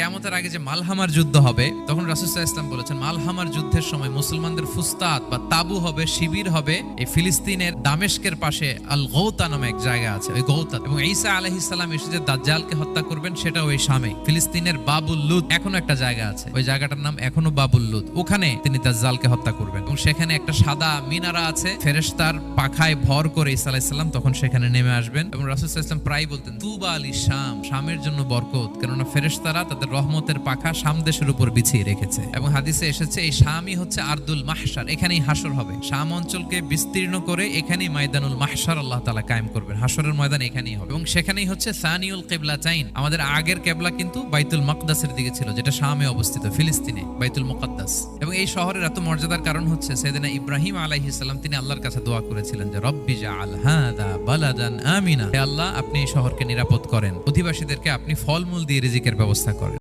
কেমতের আগে যে মালহামার যুদ্ধ হবে, তখন রাসুসাহ ইসলাম বলেছেন, মালহামার যুদ্ধের সময় মুসলমানদের ফুস্তাদ বা তাবু হবে, শিবির হবে, এই ফিলিস্তিনের দামেস্কের পাশে আল গৌতা নামে এক জায়গা আছে, ওই গৌতা। এবং ঈসা আলহিসাল্লাম এসে যে দাজ্জালকে হত্যা করবেন সেটা ওই শামে। ফিলিস্তিনের বাবুল লুদ এখনও একটা জায়গা আছে, ওই জায়গাটার নাম এখনও বাবুল লুদ ওখানে তিনি দাজ্জালকে হত্যা করবেন। এবং সেখানে একটা সাদা মিনারা আছে, ফেরেশতার পাখায় ভর করে ঈসা আলাইসাল্লাম তখন সেখানে নেমে আসবেন। এবং রাসুল ইসলাম প্রায় বলতেন, তুবা আলী শাম শামের জন্য বরকত। কেননা ফেরেশতারা তাদের রহমতের পাখা শাম দেশের উপর বিছিয়ে রেখেছে। এবং হাদিসে এসেছে, এই শামই হচ্ছে আর্দুল মাহশার, এখানেই হাসর হবে। শাম অঞ্চলকে বিস্তীর্ণ করে এখানেই ময়দানুল মাহশার আল্লাহ তালা কায়েম করবেন। হাসরের ময়দান এখানেই হবে। এবং সেখানেই হচ্ছে সানিউল কেবলা চাইন আমাদের আগের কেবলা কিন্তু বাইতুল মকদাসের দিকে ছিল, যেটা শামে অবস্থিত, ফিলিস্তিনে, বাইতুল মুকদ্দাস। এবং এই শহরের এত মর্যাদার কারণ হচ্ছে, সেদিনা ইব্রাহিম আলাইহিস সালাম, তিনি আল্লাহর কাছে দোয়া করেছিলেন যে, রব্বি জাআল হাদা বালাদান আমিনা। হে আল্লাহ, আপনি এই শহরকে নিরাপদ করেন। অধিবাসীদেরকে আপনি ফলমূল দিয়ে রিজিকের ব্যবস্থা করেন।